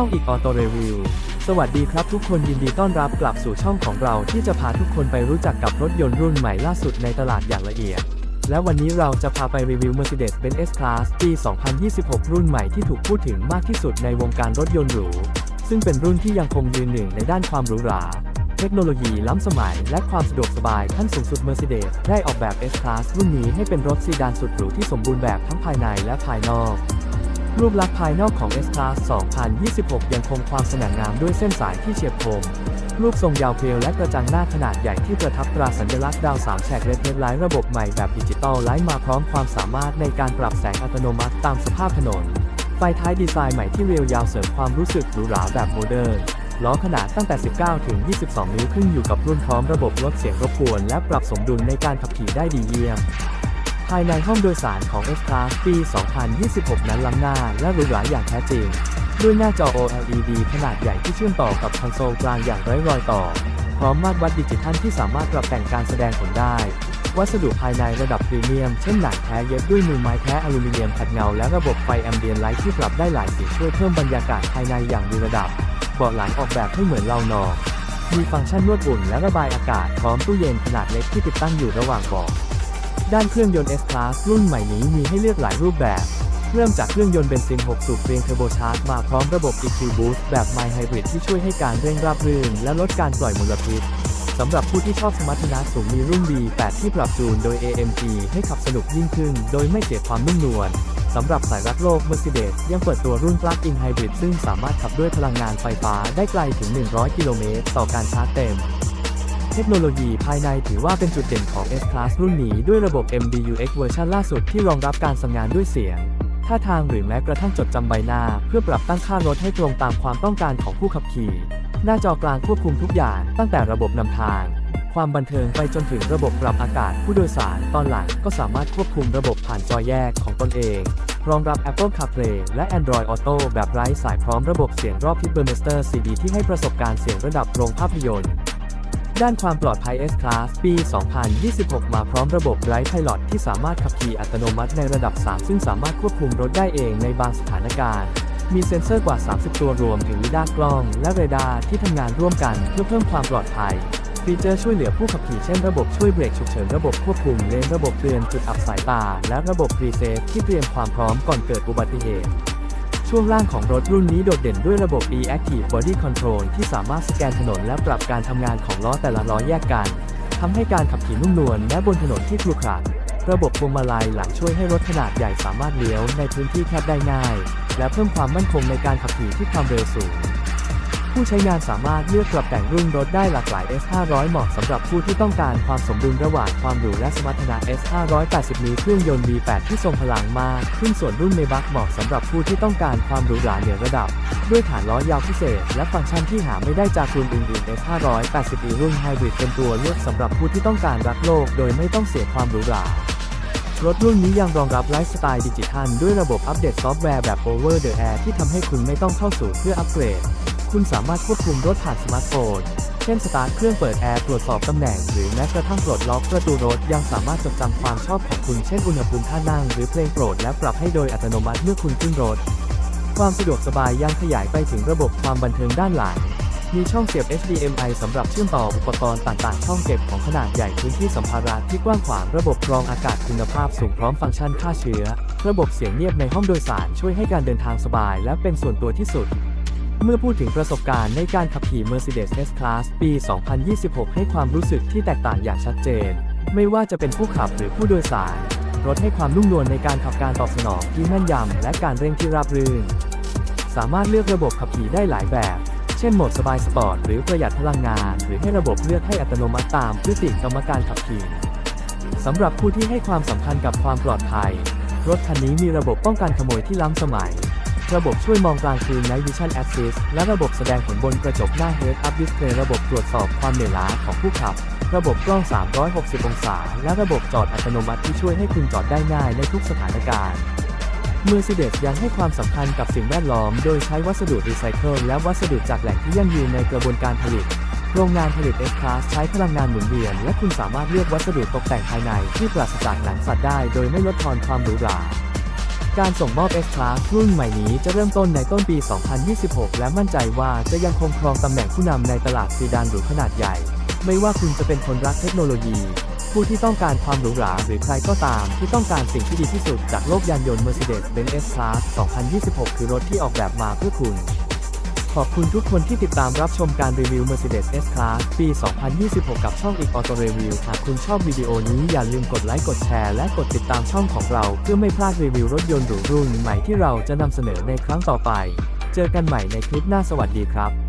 ช่องอีกออโตรีวิว สวัสดีครับทุกคนยินดีต้อนรับกลับสู่ช่องของเราที่จะพาทุกคนไปรู้จักกับรถยนต์รุ่นใหม่ล่าสุดในตลาดอย่างละเอียด และวันนี้เราจะพาไปรีวิว Mercedes-Benz S-Class ปี 2026 รุ่นใหม่ที่ถูกพูดถึงมากที่สุดในวงการรถยนต์หรู ซึ่งเป็นรุ่นที่ยังคงยืนหนึ่งในด้านความหรูหรา เทคโนโลยีล้ำสมัย และความสะดวกสบายขั้นสูงสุด Mercedes ได้ออกแบบ S-Class รุ่นนี้ให้เป็นรถซีดานสุดหรูที่สมบูรณ์แบบทั้งภายในและภายนอก รูปลักษณ์ภายนอกของ S-Class 2026 ยังคงความสง่างามด้วยเส้นสายที่เฉียบคม รูปทรงยาวเพรียวและกระจังหน้าขนาดใหญ่ที่ประทับตราสัญลักษณ์ดาวสามแฉกเรดเฮดไลท์ระบบใหม่แบบดิจิตอลไลท์มาพร้อมความสามารถในการปรับแสงอัตโนมัติตามสภาพถนน ไฟท้ายดีไซน์ใหม่ที่เรียวยาวเสริมความรู้สึกหรูหราแบบโมเดิร์นล้อขนาดตั้งแต่ 19 ถึง 22 นิ้วขึ้นอยู่กับรุ่นพร้อมระบบลดเสียงรบกวนและปรับสมดุลในการขับขี่ได้ดีเยี่ยม ภายในห้องโดยสารของ S-Class ปี 2026 นั้นล้ำหน้าและหรูหราอย่างแท้จริง ด้วยหน้าจอ OLED ขนาดใหญ่ที่เชื่อมต่อกับคอนโซลกลางอย่างไร้รอยต่อ พร้อมมาตรวัดดิจิทัลที่สามารถปรับแต่งการแสดงผลได้ วัสดุภายในระดับพรีเมียม เช่นหนังแท้เย็บด้วยมือไม้แท้อลูมิเนียมขัดเงาและระบบไฟแอมเบียนไลท์ที่ปรับได้หลายสีช่วยเพิ่มบรรยากาศภายในอย่างมีระดับเบาะหลังออกแบบให้เหมือนเรานอนมีฟังก์ชันนวดอุ่นและระบายอากาศพร้อมตู้เย็นขนาดเล็กที่ติดตั้งอยู่ระหว่างเบาะ ด้านเครื่องยนต์ S-Class รุ่นใหม่นี้มีให้เลือกหลายรูปแบบ เริ่มจากเครื่องยนต์เบนซิน 6 สูบเรียงเทอร์โบชาร์จมาพร้อมระบบ EQ Boost แบบ My Hybrid ที่ช่วยให้การเร่งราบรื่น และลดการปล่อยมลพิษสำหรับผู้ที่ชอบสมรรถนะสูงมีรุ่น B8 ที่ปรับจูนโดย AMG ให้ขับสนุกยิ่งขึ้น โดยไม่เสียความนุ่มนวลสำหรับสายรักโลก Mercedes ยังเปิดตัวรุ่น Plug-in Hybrid ซึ่งสามารถขับด้วยพลังงานไฟฟ้าได้ไกลถึง 100 กิโลเมตรต่อการชาร์จเต็ม เทคโนโลยีภายในถือว่าเป็นจุดเด่นของ S-Class รุ่นนี้ด้วยระบบ MBUX เวอร์ชันล่าสุดที่รองรับการสั่งงานด้วยเสียง ท่าทางหรือแม้กระทั่งจดจำใบหน้า เพื่อปรับตั้งค่ารถให้ตรงตามความต้องการของผู้ขับขี่ หน้าจอกลางควบคุมทุกอย่างตั้งแต่ระบบนำทาง ความบันเทิงไปจนถึงระบบปรับอากาศผู้โดยสารตอนหลังก็สามารถควบคุมระบบผ่านจอแยกของตนเองรองรับ Apple CarPlay และ Android Auto แบบไร้สายพร้อมระบบเสียงรอบทิศ Burmester CD ที่ให้ประสบการณ์เสียงระดับโรงภาพยนตร์ ด้านความปลอดภัย S-Class ปี 2026 มาพร้อมระบบ Drive Pilot ที่สามารถขับขี่อัตโนมัติในระดับ 3 ซึ่งสามารถควบคุมรถได้เองในบางสถานการณ์ มีเซ็นเซอร์กว่า 30 ตัวรวมถึงลิดาร์กล้อง และเรดาร์ที่ทำงานร่วมกันเพื่อเพิ่มความปลอดภัยฟีเจอร์ช่วยเหลือผู้ขับขี่เช่นระบบช่วยเบรกฉุกเฉินระบบควบคุมเลนระบบเตือนจุดอับสายตา และระบบ Pre-Save ที่เตรียมความพร้อมก่อนเกิดอุบัติเหตุ ช่วงล่างของรถรุ่นนี้โดดเด่นด้วยระบบ e-active body control ที่สามารถสแกนถนนและปรับการทำงานของล้อแต่ละล้อแยกกันทำให้การขับขี่นุ่มนวลและบนถนนที่ครุขระระบบพวงมาลัยหลังช่วยให้รถขนาดใหญ่สามารถเลี้ยวในพื้นที่แคบได้ง่าย และเพิ่มความมั่นคงในการขับขี่ที่ความเร็วสูง ผู้ใช้งานสามารถเลือกปรับแต่งรุ่นรถได้หลากหลาย S500 เหมาะสำหรับผู้ที่ต้องการความสมดุลระหว่างความหรูและสมรรถนะ S580 มีเครื่องยนต์ V8 ที่ทรงพลังมากขึ้นส่วนรุ่นเมบักเหมาะสำหรับผู้ที่ต้องการความหรูหราเหนือระดับ ด้วยฐานล้อยาวพิเศษ และฟังก์ชันที่หาไม่ได้จากรุ่นอื่นๆ S580 รุ่นไฮบริดเป็นตัวเลือกสำหรับผู้ที่ต้องการรักโลก โดยไม่ต้องเสียความหรูหรารถรุ่นนี้ยังรองรับไลฟ์สไตล์ดิจิทัลด้วยระบบอัปเดตซอฟต์แวร์แบบ Over the Air ที่ทำให้คุณไม่ต้องเข้าสู่เพื่ออัปเกรด คุณสามารถควบคุมรถผ่านสมาร์ทโฟน เช่นสตาร์ทเครื่องเปิดแอร์ตรวจสอบตำแหน่ง หรือแม้กระทั่งปลดล็อกประตูรถ ยังสามารถจดจำความชอบของคุณเช่นอุณหภูมิท่านั่งหรือเพลงโปรดและปรับให้โดยอัตโนมัติเมื่อคุณขึ้นรถ ความสะดวกสบายยังขยายไปถึงระบบความบันเทิงด้านหลัง มีช่องเสียบ HDMI สำหรับเชื่อมต่ออุปกรณ์ต่างๆ ช่องเก็บของขนาดใหญ่พื้นที่สัมภาระที่กว้างขวางระบบกรองอากาศคุณภาพสูงพร้อมฟังก์ชันฆ่าเชื้อ ระบบเสียงเงียบในห้องโดยสารช่วยให้การเดินทางสบาย และเป็นส่วนตัวที่สุด เมื่อพูดถึงประสบการณ์ในการขับขี่ Mercedes S-Class ปี 2026 ให้ความรู้สึกที่แตกต่างอย่างชัดเจน ไม่ว่าจะเป็นผู้ขับหรือผู้โดยสาร รถให้ความนุ่มนวลในการขับการตอบสนองที่แม่นยำและการเร่งที่ราบรื่น สามารถเลือกระบบขับขี่ได้หลายแบบ เช่นโหมดสบายสปอร์ตหรือประหยัดพลังงาน หรือให้ระบบเลือกให้อัตโนมัติตามพฤติกรรมการขับขี่สำหรับผู้ที่ให้ความสำคัญกับความปลอดภัย รถคันนี้มีระบบป้องกันขโมยที่ล้ำสมัย ระบบช่วยมองกลางคืน Night Vision Assist และระบบแสดงผลบนกระจกหน้า Head Up Display ระบบตรวจสอบความเหนื่อยล้าของผู้ขับ ระบบกล้อง 360 องศา และระบบจอดอัตโนมัติที่ช่วยให้คุณจอดได้ง่ายในทุกสถานการณ์ Mercedes ยังให้ความสำคัญกับสิ่งแวดล้อม โดยใช้วัสดุรีไซเคิลและวัสดุจากแหล่งที่ยั่งยืนในกระบวนการผลิต โรงงานผลิต S-Class ใช้พลังงานหมุนเวียน และคุณสามารถเลือกวัสดุตกแต่งภายในที่ปราศจากหนังสัตว์ได้ โดยไม่ลดทอนความหรูหรา การส่งมอบ S-Class รุ่นใหม่นี้จะเริ่มต้นในต้นปี 2026 และมั่นใจว่าจะยังคงครองตำแหน่งผู้นำในตลาดซีดานหรูขนาดใหญ่ ไม่ว่าคุณจะเป็นคนรักเทคโนโลยี ผู้ที่ต้องการความหรูหราหรือใครก็ตามที่ต้องการสิ่งที่ดีที่สุดจากโลกยานยนต์ Mercedes-Benz S-Class 2026 คือรถที่ออกแบบมาเพื่อคุณ ขอบคุณทุกคนที่ติดตามรับชมการรีวิว Mercedes S-Class ปี 2026 กับช่องอีกออโตรีวิว หากคุณชอบวิดีโอนี้อย่าลืมกดไลค์ กดแชร์ และกดติดตามช่องของเรา เพื่อไม่พลาดรีวิวรถยนต์หรูรุ่นใหม่ที่เราจะนำเสนอในครั้งต่อไป เจอกันใหม่ในคลิปหน้าสวัสดีครับ